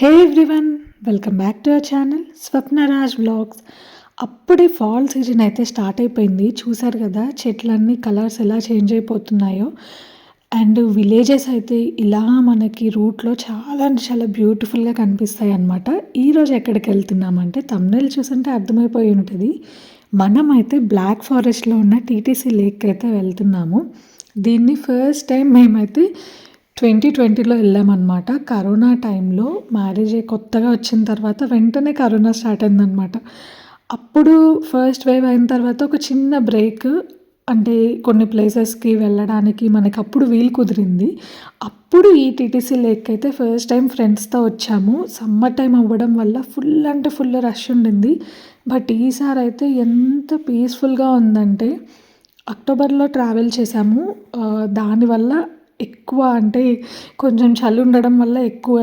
Hey everyone welcome back to our channel Swapnaraj blogs అప్పుడే fall season అయితే start అయిపోయింది. చూసారు కదా చెట్లన్నీ కలర్స్ ఎలా చేంజ్ అయిపోతున్నాయో. అండ్ విలేజెస్ అయితే ఇలా మనకి రూట్లో చాలా అంటే చాలా బ్యూటిఫుల్గా కనిపిస్తాయి అన్నమాట. ఈరోజు ఎక్కడికి వెళ్తున్నామంటే తమిళ చూస్తుంటే అర్థమైపోయి ఉంటుంది. మనమైతే బ్లాక్ ఫారెస్ట్లో ఉన్న టీటీసీ లేక్ అయితే వెళ్తున్నాము. దీన్ని ఫస్ట్ టైం మేమైతే ట్వంటీ ట్వంటీలో వెళ్ళామన్నమాట. కరోనా టైంలో మ్యారేజ్ కొత్తగా వచ్చిన తర్వాత వెంటనే కరోనా స్టార్ట్ అయిందనమాట అప్పుడు ఫస్ట్ వేవ్ అయిన తర్వాత ఒక చిన్న బ్రేక్ అంటే కొన్ని ప్లేసెస్కి వెళ్ళడానికి మనకి అప్పుడు వీలు కుదిరింది. అప్పుడు ఈ టీటీసీ లేక్ అయితే ఫస్ట్ టైం ఫ్రెండ్స్తో వచ్చాము. సమ్మర్ టైం అవ్వడం వల్ల ఫుల్ అంటే ఫుల్ రష్ ఉండింది. బట్ ఈసారి అయితే ఎంత పీస్ఫుల్గా ఉందంటే అక్టోబర్లో ట్రావెల్ చేసాము. దానివల్ల ఎక్కువ అంటే కొంచెం చలి ఉండడం వల్ల ఎక్కువ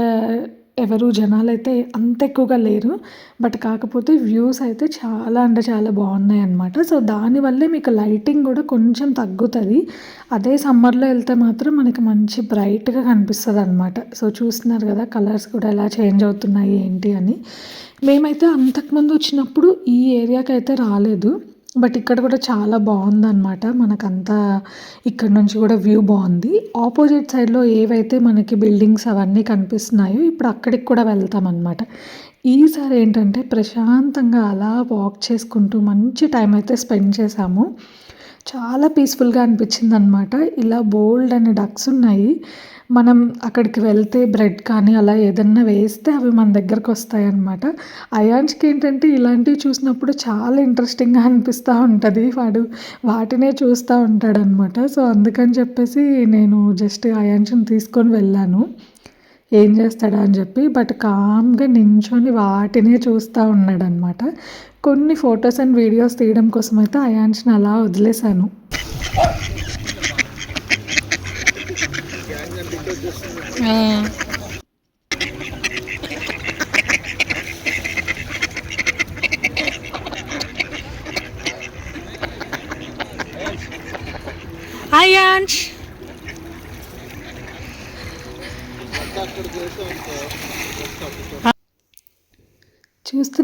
ఎవరు జనాలు అయితే అంత ఎక్కువగా లేరు. బట్ కాకపోతే వ్యూస్ అయితే చాలా అంటే చాలా బాగున్నాయి అనమాట సో దానివల్లే మీకు లైటింగ్ కూడా కొంచెం తగ్గుతుంది. అదే సమ్మర్లో వెళ్తే మాత్రం మనకి మంచి బ్రైట్గా కనిపిస్తుంది అనమాట సో చూస్తున్నారు కదా కలర్స్ కూడా ఎలా చేంజ్ అవుతున్నాయి ఏంటి అని. మేమైతే అంతకుముందు వచ్చినప్పుడు ఈ ఏరియాకి అయితే రాలేదు. బట్ ఇక్కడ కూడా చాలా బాగుందన్నమాట. మనకంతా ఇక్కడ నుంచి కూడా వ్యూ బాగుంది. ఆపోజిట్ సైడ్లో ఏవైతే మనకి బిల్డింగ్స్ అవన్నీ కనిపిస్తున్నాయో ఇప్పుడు అక్కడికి కూడా వెళ్తామన్నమాట. ఈసారి ఏంటంటే ప్రశాంతంగా అలా వాక్ చేసుకుంటూ మంచి టైం అయితే స్పెండ్ చేసాము చాలా పీస్ఫుల్గా అనిపించింది అనమాట ఇలా బోల్డ్ అనే డక్స్ ఉన్నాయి. మనం అక్కడికి వెళ్తే బ్రెడ్ కానీ అలా ఏదన్నా వేస్తే అవి మన దగ్గరకు వస్తాయి అనమాట అయాన్స్కి ఏంటంటే ఇలాంటివి చూసినప్పుడు చాలా ఇంట్రెస్టింగ్గా అనిపిస్తూ ఉంటుంది. వాడు వాటినే చూస్తూ ఉంటాడనమాట సో అందుకని చెప్పేసి నేను జస్ట్ అయాన్స్ని తీసుకొని వెళ్ళాను. ఏం చేస్తాడా అని చెప్పి బట్ కామ్గా నించొని వాటినే చూస్తూ ఉన్నాడనమాట కొన్ని ఫొటోస్ అండ్ వీడియోస్ తీయడం కోసం అయితే అయాన్స్ని అలా వదిలేశాను Yeah.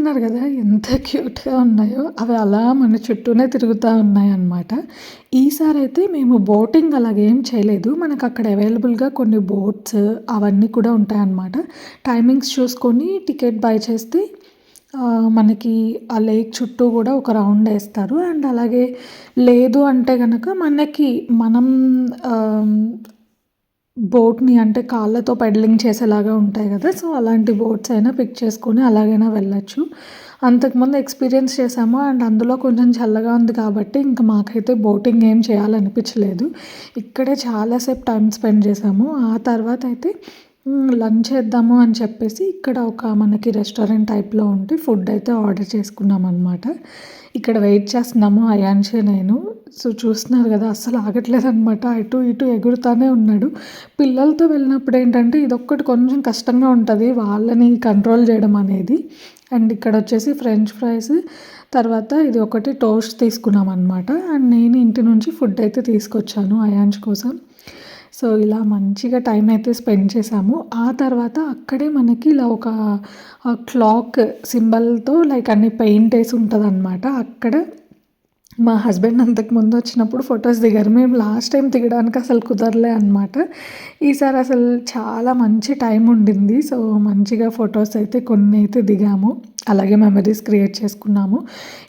చూస్తున్నారు కదా ఎంత క్యూట్గా ఉన్నాయో అవి అలా మన చుట్టూనే తిరుగుతూ ఉన్నాయి అన్నమాట ఈసారి అయితే మేము బోటింగ్ అలాగేం చేయలేదు. మనకు అక్కడ అవైలబుల్గా కొన్ని బోట్స్ అవన్నీ కూడా ఉంటాయన్నమాట. టైమింగ్స్ చూసుకొని టికెట్ బై చేస్తే మనకి ఆ లేక్ చుట్టూ కూడా ఒక రౌండ్ వేస్తారు. అండ్ అలాగే లేదు అంటే కనుక మనకి మనం బోట్ని అంటే కాళ్ళతో పెడలింగ్ చేసేలాగా ఉంటాయి కదా సో అలాంటి బోట్స్ అయినా పిక్ చేసుకొని అలాగైనా వెళ్ళచ్చు. అంతకుముందు ఎక్స్పీరియన్స్ చేసాము అండ్ అందులో కొంచెం చల్లగా ఉంది కాబట్టి ఇంకా మాకైతే బోటింగ్ ఏం చేయాలనిపించలేదు. ఇక్కడే చాలాసేపు టైం స్పెండ్ చేసాము ఆ తర్వాత అయితే లంచ్ చేద్దాము అని చెప్పేసి ఇక్కడ ఒక మనకి రెస్టారెంట్ టైప్లో ఉంటే ఫుడ్ అయితే ఆర్డర్ చేసుకున్నాం అనమాట ఇక్కడ వెయిట్ చేస్తున్నాము అయాన్షే నేను. సో చూస్తున్నారు కదా అస్సలు ఆగట్లేదు అనమాట అటు ఇటు ఎగురుతానే ఉన్నాడు. పిల్లలతో వెళ్ళినప్పుడు ఏంటంటే ఇదొక్కటి కొంచెం కష్టంగా ఉంటుంది వాళ్ళని కంట్రోల్ చేయడం అనేది. అండ్ ఇక్కడ వచ్చేసి ఫ్రెంచ్ ఫ్రైస్ తర్వాత ఇది ఒకటి టోస్ట్ తీసుకున్నాం అనమాట అండ్ నేను ఇంటి నుంచి ఫుడ్ అయితే తీసుకొచ్చాను అయాన్ష్ కోసం. సో ఇలా మంచిగా టైం అయితే స్పెండ్ చేసాము ఆ తర్వాత అక్కడే మనకి ఇలా ఒక క్లాక్ సింబల్తో లైక్ అన్ని పెయింట్ వేసి ఉంటుంది అక్కడ మా హస్బెండ్ అంతకు ముందు వచ్చినప్పుడు ఫొటోస్ దిగారు. మేము లాస్ట్ టైం దిగడానికి అసలు కుదరలే అనమాట ఈసారి అసలు చాలా మంచి టైం ఉండింది. సో మంచిగా ఫొటోస్ అయితే కొన్ని అయితే దిగాము. అలాగే మెమరీస్ క్రియేట్ చేసుకున్నాము.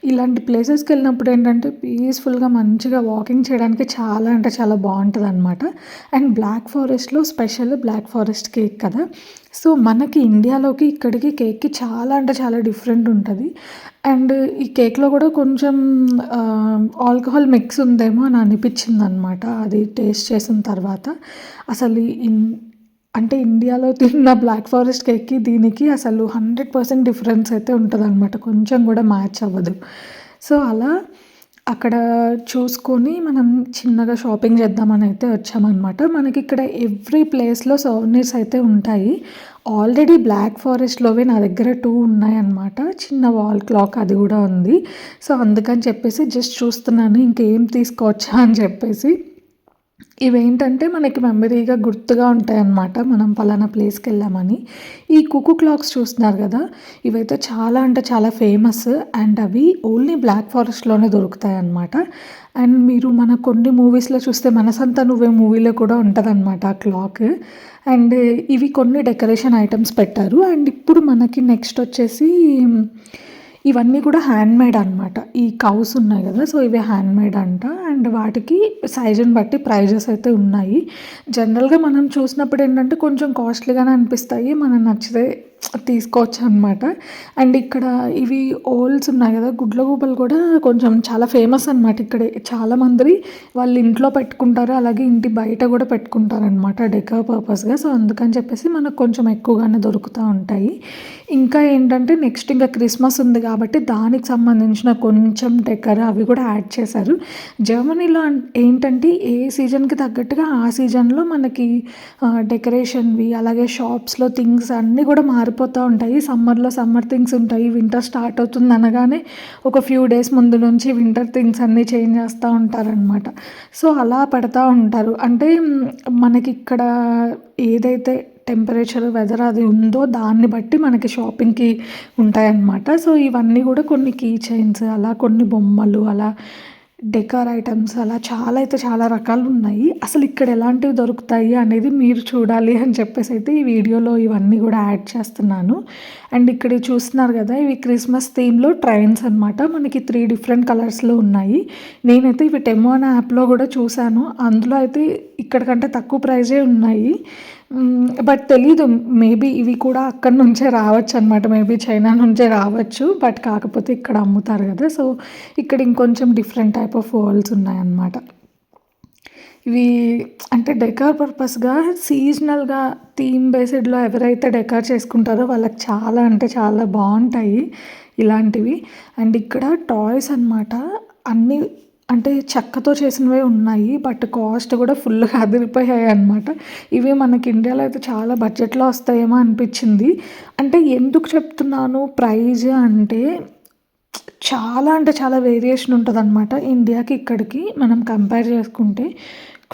ఇలాంటి ప్లేసెస్కి వెళ్ళినప్పుడు ఏంటంటే పీస్ఫుల్గా మంచిగా వాకింగ్ చేయడానికి చాలా అంటే చాలా బాగుంటుంది అనమాట అండ్ బ్లాక్ ఫారెస్ట్లో స్పెషల్ బ్లాక్ ఫారెస్ట్ కేక్ కదా. సో మనకి ఇండియాలోకి ఇక్కడికి కేక్కి చాలా అంటే చాలా డిఫరెంట్ ఉంటుంది. అండ్ ఈ కేక్లో కూడా కొంచెం ఆల్కహాల్ మిక్స్ ఉందేమో అని అనిపించింది అనమాట అది టేస్ట్ చేసిన తర్వాత. అసలు ఇన్ అంటే ఇండియాలో తిన్న బ్లాక్ ఫారెస్ట్ కేక్కి దీనికి అసలు హండ్రెడ్ పర్సెంట్ డిఫరెన్స్ అయితే ఉంటుంది అనమాట కొంచెం కూడా మ్యాచ్ అవ్వదు. సో అలా అక్కడ చూసుకొని మనం చిన్నగా షాపింగ్ చేద్దామని అయితే వచ్చామన్నమాట. మనకి ఇక్కడ ఎవ్రీ ప్లేస్లో సోవనీర్స్ అయితే ఉంటాయి. ఆల్రెడీ బ్లాక్ ఫారెస్ట్లోవే నా దగ్గర టూ ఉన్నాయన్నమాట. చిన్న వాల్ క్లాక్ అది కూడా ఉంది. సో అందుకని చెప్పేసి జస్ట్ చూస్తున్నాను. ఇంకేం తీసుకోవచ్చా అని చెప్పేసి. ఇవేంటంటే మనకి మెమరీగా గుర్తుగా ఉంటాయన్నమాట. మనం పలానా ప్లేస్కి వెళ్ళామని ఈ కుకు క్లాక్స్ చూస్తున్నారు కదా ఇవైతే చాలా అంటే చాలా ఫేమస్ అండ్ అవి ఓన్లీ బ్లాక్ ఫారెస్ట్లోనే దొరుకుతాయి అన్నమాట అండ్ మీరు మన కొన్ని మూవీస్లో చూస్తే మనసంతా నువ్వే మూవీలో కూడా ఉంటుందన్నమాట ఆ క్లాక్. అండ్ ఇవి కొన్ని డెకరేషన్ ఐటమ్స్ పెట్టారు. అండ్ ఇప్పుడు మనకి నెక్స్ట్ వచ్చేసి ఇవన్నీ కూడా హ్యాండ్మేడ్ అనమాట ఈ కౌస్ ఉన్నాయి కదా సో ఇవి హ్యాండ్మేడ్ అంట. అండ్ వాటికి సైజుని బట్టి ప్రైజెస్ అయితే ఉన్నాయి. జనరల్గా మనం చూసినప్పుడు ఏంటంటే కొంచెం కాస్ట్లీగానే అనిపిస్తాయి. మనం నచ్చితే తీసుకోవచ్చు అనమాట అండ్ ఇక్కడ ఇవి ఓల్స్ ఉన్నాయి కదా గుడ్ల గుడ్లగూబలు కూడా కొంచెం చాలా ఫేమస్ అనమాట ఇక్కడ. చాలా మంది వాళ్ళు ఇంట్లో పెట్టుకుంటారు అలాగే ఇంటి బయట కూడా పెట్టుకుంటారు అనమాట డెకర్ పర్పస్గా. సో అందుకని చెప్పేసి మనకు కొంచెం ఎక్కువగానే దొరుకుతూ ఉంటాయి. ఇంకా ఏంటంటే నెక్స్ట్ ఇంకా క్రిస్మస్ ఉంది కాబట్టి దానికి సంబంధించిన కొంచెం డెకర్ అవి కూడా యాడ్ చేశారు. జర్మనీలో ఏంటంటే ఏ సీజన్కి తగ్గట్టుగా ఆ సీజన్లో మనకి డెకరేషన్వి అలాగే షాప్స్లో థింగ్స్ అన్నీ కూడా మారిపోతాయి సరిపోతూ ఉంటాయి. సమ్మర్లో సమ్మర్ థింగ్స్ ఉంటాయి. వింటర్ స్టార్ట్ అవుతుంది అనగానే ఒక ఫ్యూ డేస్ ముందు నుంచి వింటర్ థింగ్స్ అన్నీ చేంజ్ చేస్తూ ఉంటారనమాట సో అలా పెడతా ఉంటారు. అంటే మనకి ఇక్కడ ఏదైతే టెంపరేచర్ వెదర్ అది ఉందో దాన్ని బట్టి మనకి షాపింగ్కి ఉంటాయన్నమాట. సో ఇవన్నీ కూడా కొన్ని కీ చైన్స్ అలా కొన్ని బొమ్మలు అలా డెకార్ ఐటమ్స్ అలా చాలా అయితే చాలా రకాలు ఉన్నాయి. అసలు ఇక్కడ ఎలాంటివి దొరుకుతాయి అనేది మీరు చూడాలి అని చెప్పేసి అయితే ఈ వీడియోలో ఇవన్నీ కూడా యాడ్ చేస్తున్నాను. అండ్ ఇక్కడ చూస్తున్నారు కదా ఇవి క్రిస్మస్ థీమ్లో ట్రైన్స్ అనమాట మనకి త్రీ డిఫరెంట్ కలర్స్లో ఉన్నాయి. నేనైతే ఇవి టెమో అనే యాప్లో కూడా చూశాను. అందులో అయితే ఇక్కడికంటే తక్కువ ప్రైజే ఉన్నాయి. బట్ తెలీదు. మేబీ ఇవి కూడా అక్కడి నుంచే రావచ్చు అనమాట మేబీ చైనా నుంచే రావచ్చు. బట్ కాకపోతే ఇక్కడ అమ్ముతారు కదా. సో ఇక్కడ ఇంకొంచెం డిఫరెంట్ టైప్ ఆఫ్ వాల్స్ ఉన్నాయన్నమాట. ఇవి అంటే డెకార్ పర్పస్గా సీజనల్గా థీమ్ బేస్డ్లో ఎవరైతే డెకార్ చేసుకుంటారో వాళ్ళకి చాలా అంటే చాలా బాగుంటాయి ఇలాంటివి. అండ్ ఇక్కడ టాయ్స్ అనమాట అన్నీ అంటే చెక్కతో చేసినవే ఉన్నాయి బట్ కాస్ట్ కూడా ఫుల్గా అదిరిపోయాయి అనమాట ఇవి మనకి ఇండియాలో అయితే చాలా బడ్జెట్లో వస్తాయేమో అనిపించింది. అంటే ఎందుకు చెప్తున్నాను? ప్రైజ్ అంటే చాలా అంటే చాలా వేరియేషన్ ఉంటుంది అనమాట ఇండియాకి ఇక్కడికి మనం కంపేర్ చేసుకుంటే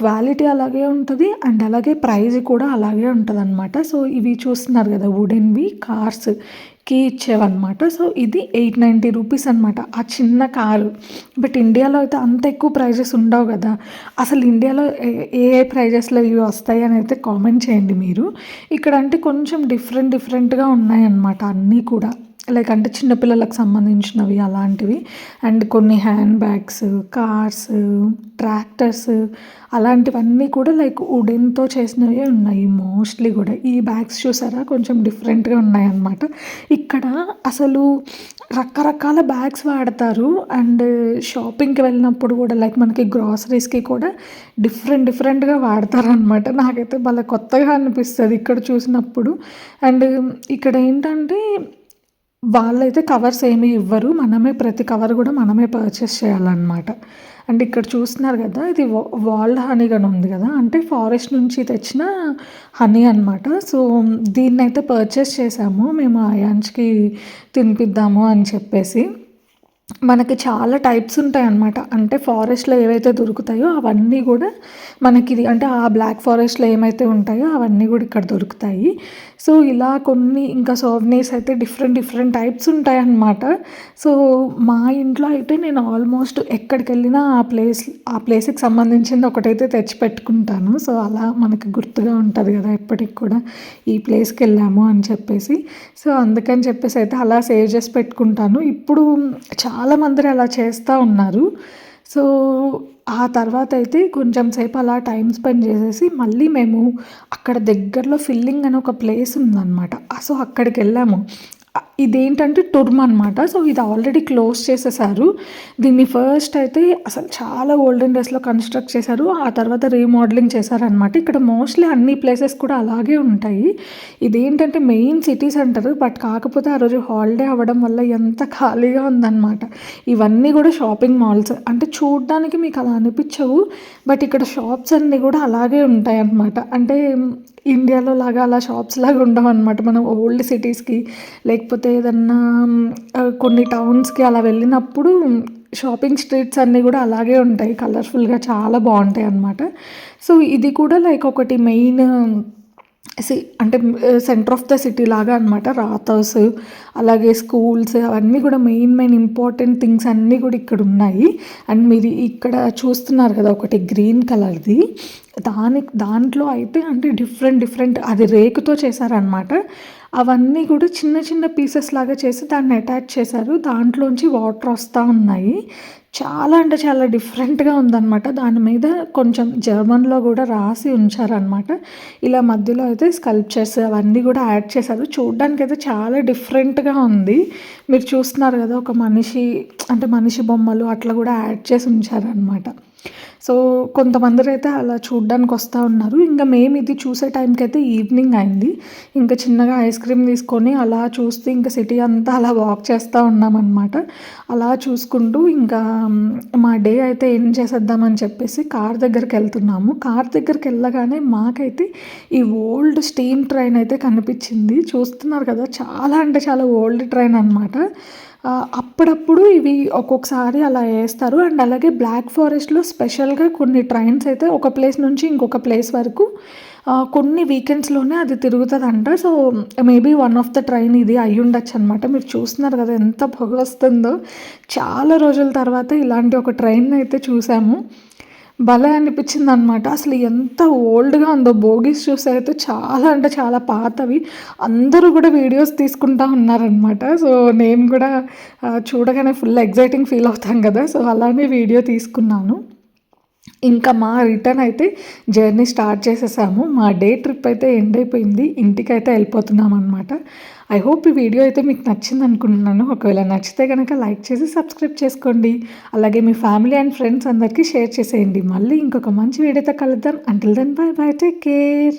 క్వాలిటీ అలాగే ఉంటుంది అండ్ అలాగే ప్రైజ్ కూడా అలాగే ఉంటుంది అనమాట సో ఇవి చూస్తున్నారు కదా వుడెన్వి కార్స్ కీ ఇచ్చేవన్నమాట. సో ఇది ఎయిట్ నైంటీ రూపీస్ అనమాట ఆ చిన్న కారు. బట్ ఇండియాలో అయితే అంత ఎక్కువ ప్రైజెస్ ఉండవు కదా. అసలు ఇండియాలో ఏ ఏ ప్రైజెస్లో ఇవి వస్తాయి అని అయితే కామెంట్ చేయండి మీరు. ఇక్కడ అంటే కొంచెం డిఫరెంట్ డిఫరెంట్గా ఉన్నాయన్నమాట అన్నీ కూడా. లైక్ అంటే చిన్నపిల్లలకు సంబంధించినవి అలాంటివి. అండ్ కొన్ని హ్యాండ్ బ్యాగ్స్ కార్స్ ట్రాక్టర్స్ అలాంటివన్నీ కూడా లైక్ వుడెన్తో చేసినవి ఉన్నాయి. మోస్ట్లీ కూడా ఈ బ్యాగ్స్ చూసారా? కొంచెం డిఫరెంట్గా ఉన్నాయన్నమాట. ఇక్కడ అసలు రకరకాల బ్యాగ్స్ వాడతారు. అండ్ షాపింగ్కి వెళ్ళినప్పుడు కూడా లైక్ మనకి గ్రాసరీస్కి కూడా డిఫరెంట్ డిఫరెంట్గా వాడతారనమాట నాకైతే భలే కొత్తగా అనిపిస్తుంది ఇక్కడ చూసినప్పుడు. అండ్ ఇక్కడ ఏంటంటే వాళ్ళైతే కవర్స్ ఏమీ ఇవ్వరు. మనమే ప్రతి కవర్ కూడా మనమే పర్చేస్ చేయాలన్నమాట. అండ్ ఇక్కడ చూస్తున్నారు కదా ఇది వాల్డ్ హనీ కానీ ఉంది కదా అంటే ఫారెస్ట్ నుంచి తెచ్చిన హనీ అనమాట సో దీన్ని అయితే పర్చేస్ చేసాము. మేము అయాన్స్కి తినిపిద్దాము అని చెప్పేసి. మనకి చాలా టైప్స్ ఉంటాయి అన్నమాట అంటే ఫారెస్ట్లో ఏవైతే దొరుకుతాయో అవన్నీ కూడా మనకి ఇది అంటే ఆ బ్లాక్ ఫారెస్ట్లో ఏమైతే ఉంటాయో అవన్నీ కూడా ఇక్కడ దొరుకుతాయి. సో ఇలా కొన్ని ఇంకా సోవ్నీస్ అయితే డిఫరెంట్ డిఫరెంట్ టైప్స్ ఉంటాయి అన్నమాట సో మా ఇంట్లో అయితే నేను ఆల్మోస్ట్ ఎక్కడికి వెళ్ళినా ఆ ప్లేస్ ఆ ప్లేస్కి సంబంధించింది ఒకటైతే తెచ్చి పెట్టుకుంటాను. సో అలా మనకి గుర్తుగా ఉంటుంది కదా ఎప్పటికి కూడా ఈ ప్లేస్కి వెళ్ళాము అని చెప్పేసి. సో అందుకని చెప్పేసి అయితే అలా సేవ్ చేసి పెట్టుకుంటాను. ఇప్పుడు చాలా చాలామంది అలా చేస్తూ ఉన్నారు. సో ఆ తర్వాత అయితే కొంచెం సేపు అలా టైం స్పెండ్ చేసేసి మళ్ళీ మేము అక్కడ దగ్గరలో ఫిల్లింగ్ అని ఒక ప్లేస్ ఉందన్నమాట. సో అక్కడికి వెళ్ళాము. ఇదేంటంటే టుర్మ్ అనమాట సో ఇది ఆల్రెడీ క్లోజ్ చేసేసారు. దీన్ని ఫస్ట్ అయితే అసలు చాలా ఓల్డెన్ డేస్లో కన్స్ట్రక్ట్ చేశారు. ఆ తర్వాత రీమోడలింగ్ చేశారనమాట ఇక్కడ మోస్ట్లీ అన్ని ప్లేసెస్ కూడా అలాగే ఉంటాయి. ఇదేంటంటే మెయిన్ సిటీస్ అంటారు బట్ కాకపోతే ఆ రోజు హాలిడే అవ్వడం వల్ల ఎంత ఖాళీగా ఉందన్నమాట. ఇవన్నీ కూడా షాపింగ్ మాల్స్. అంటే చూడడానికి మీకు అలా అనిపించవు బట్ ఇక్కడ షాప్స్ అన్నీ కూడా అలాగే ఉంటాయి అన్నమాట అంటే ఇండియాలో లాగా అలా షాప్స్ లాగా ఉండవు అనమాట మనం ఓల్డ్ సిటీస్కి లేకపోతే ఏదన్నా కొన్ని టౌన్స్కి అలా వెళ్ళినప్పుడు షాపింగ్ స్ట్రీట్స్ అన్నీ కూడా అలాగే ఉంటాయి. కలర్ఫుల్గా చాలా బాగుంటాయి అన్నమాట. సో ఇది కూడా లైక్ ఒకటి మెయిన్ సి అంటే సెంటర్ ఆఫ్ ద సిటీ లాగా అనమాట రాతర్స్ అలాగే స్కూల్స్ అవన్నీ కూడా మెయిన్ మెయిన్ ఇంపార్టెంట్ థింగ్స్ అన్నీ కూడా ఇక్కడ ఉన్నాయి. అండ్ మీరు ఇక్కడ చూస్తున్నారు కదా ఒకటి గ్రీన్ కలర్ది దాని దాంట్లో అయితే అంటే డిఫరెంట్ డిఫరెంట్ అది రేకుతో చేశారనమాట అవన్నీ కూడా చిన్న చిన్న పీసెస్ లాగా చేసి దాన్ని అటాచ్ చేశారు. దాంట్లోంచి వాటర్ వస్తూ ఉన్నాయి. చాలా అంటే చాలా డిఫరెంట్గా ఉందన్నమాట. దాని మీద కొంచెం జర్మన్లో కూడా రాసి ఉంచారనమాట ఇలా మధ్యలో అయితే స్కల్ప్చర్స్ అవన్నీ కూడా యాడ్ చేశారు. చూడ్డానికి అయితే చాలా డిఫరెంట్గా ఉంది. మీరు చూస్తున్నారు కదా ఒక మనిషి అంటే మనిషి బొమ్మలు అట్లా కూడా యాడ్ చేసి ఉంచారనమాట సో కొంతమంది అయితే అలా చూడ్డానికి వస్తూ ఉన్నారు. ఇంకా మేము ఇది చూసే టైంకి అయితే ఈవినింగ్ అయింది. ఇంకా చిన్నగా ఐస్ క్రీమ్ తీసుకొని అలా చూస్తూ ఇంకా సిటీ అంతా అలా వాక్ చేస్తూ ఉన్నామన్నమాట. అలా చూసుకుంటూ ఇంకా మా డే అయితే ఏం చేసేద్దామని చెప్పేసి కార్ దగ్గరికి వెళ్తున్నాము కార్ దగ్గరికి వెళ్ళగానే మాకైతే ఈ ఓల్డ్ స్టీమ్ ట్రైన్ అయితే కనిపించింది. చూస్తున్నారు కదా చాలా అంటే చాలా ఓల్డ్ ట్రైన్ అనమాట అప్పుడప్పుడు ఇవి ఒక్కొక్కసారి అలా వేస్తారు. అండ్ అలాగే బ్లాక్ ఫారెస్ట్లో స్పెషల్గా కొన్ని ట్రైన్స్ అయితే ఒక ప్లేస్ నుంచి ఇంకొక ప్లేస్ వరకు కొన్ని వీకెండ్స్లోనే అది తిరుగుతుందంట. So maybe one of the train ఇది అయి ఉండొచ్చు అనమాట మీరు చూస్తున్నారు కదా ఎంత పొగ వస్తుందో. చాలా రోజుల తర్వాత ఇలాంటి ఒక ట్రైన్ అయితే చూసాము. భలే అనిపించింది అనమాట అసలు ఎంత ఓల్డ్గా ఉందో బోగీస్ చూస్తే అయితే చాలా అంటే చాలా పాతవి. అందరూ కూడా వీడియోస్ తీసుకుంటా ఉన్నారనమాట సో నేను కూడా చూడగానే ఫుల్ ఎగ్జైటింగ్ ఫీల్ అవుతాం కదా. సో అలానే వీడియో తీసుకున్నాను. ఇంకా మా రిటర్న్ అయితే జర్నీ స్టార్ట్ చేసేసాము. మా డే ట్రిప్ అయితే ఎండ్ అయిపోయింది. ఇంటికి అయితే వెళ్ళిపోతున్నాం అనమాట ఐ హోప్ ఈ వీడియో అయితే మీకు నచ్చింది అనుకుంటున్నాను. ఒకవేళ నచ్చితే కనుక లైక్ చేసి సబ్స్క్రైబ్ చేసుకోండి. అలాగే మీ ఫ్యామిలీ అండ్ ఫ్రెండ్స్ అందరికీ షేర్ చేసేయండి. మళ్ళీ ఇంకొక మంచి వీడియోతో కలుద్దాం. Until then bye bye take care